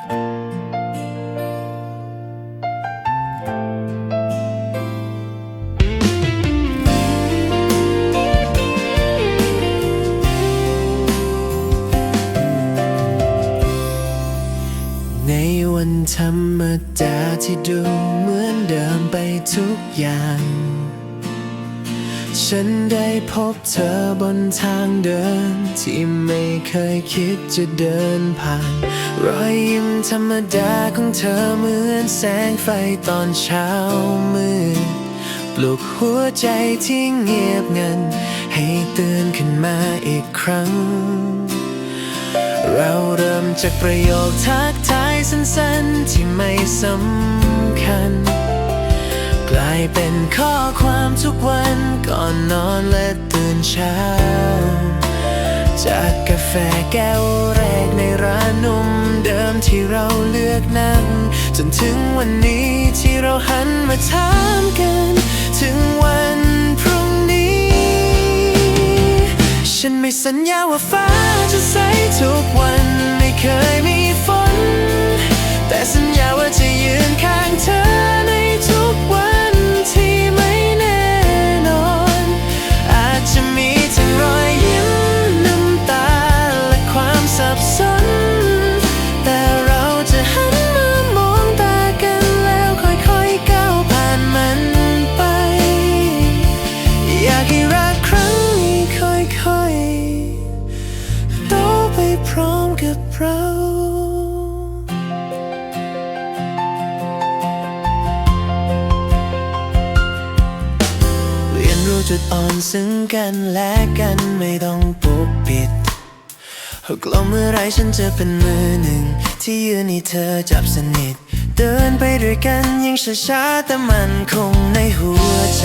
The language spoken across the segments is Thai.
ในวันธรรมดาที่ดูเหมือนเดิมไปทุกอย่าง ฉันได้พบเธอบนทางเดิน ที่ไม่เคยคิดจะเดินผ่าน รอยยิ้มธรรมดาของเธอเหมือนแสงไฟตอนเช้ามืดปลุกหัวใจที่เงียบงัน ให้ตื่นขึ้นมาอีกครั้ง เราเริ่มจากประโยคทักทายสั้นๆ ที่ไม่สำคัญ ข้อความทุกวันก่อนนอนและตื่นเช้า จากกาแฟแก้วแรกในร้านนมเดิมที่เราเลือกนั่ง จนถึงวันนี้ที่เราหันมาถามกัน ถึงวันพรุ่งนี้ ฉันไม่สัญญาว่าฟ้าจะใสทุกวันไม่เคย จุดอ่อนซึ่งกันและกันไม่ต้องปกปิดหากลมเมื่อไรฉันจะเป็นมือหนึ่ง ที่ยืนให้เธอจับสนิท เดินไปด้วยกันยิ่งช้าๆแต่มันคงในหัวใจ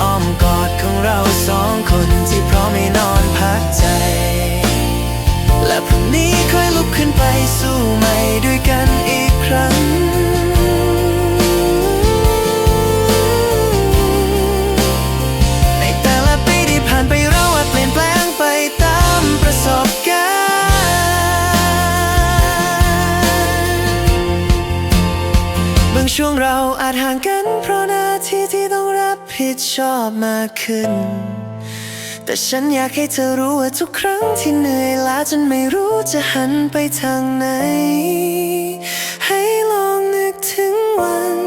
ออ้อมกอดของเราสองคนที่พร้อมให้นอนพักใจ และพรุ่งนี้ค่อยลุกขึ้นไปสู้ใหม่ด้วยกันอีกครั้งในแต่ละปีที่ผ่านไปเราอาจเปลี่ยนแปลงไปตามประสบการณ์บางช่วงเราอาจห่างกันเพราะหน้าที่ที่ต้องรับ ผิดชอบมากขึ้น แต่ฉันอยากให้เธอรู้ว่าทุกครั้งที่เหนื่อยล้าจนไม่รู้จะหันไปทางไหน ให้ลองนึกถึงวัน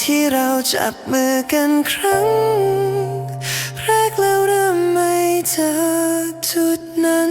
ที่เราจับมือกันครั้ง แรกแล้วเริ่มไม่เจอจุดนั้น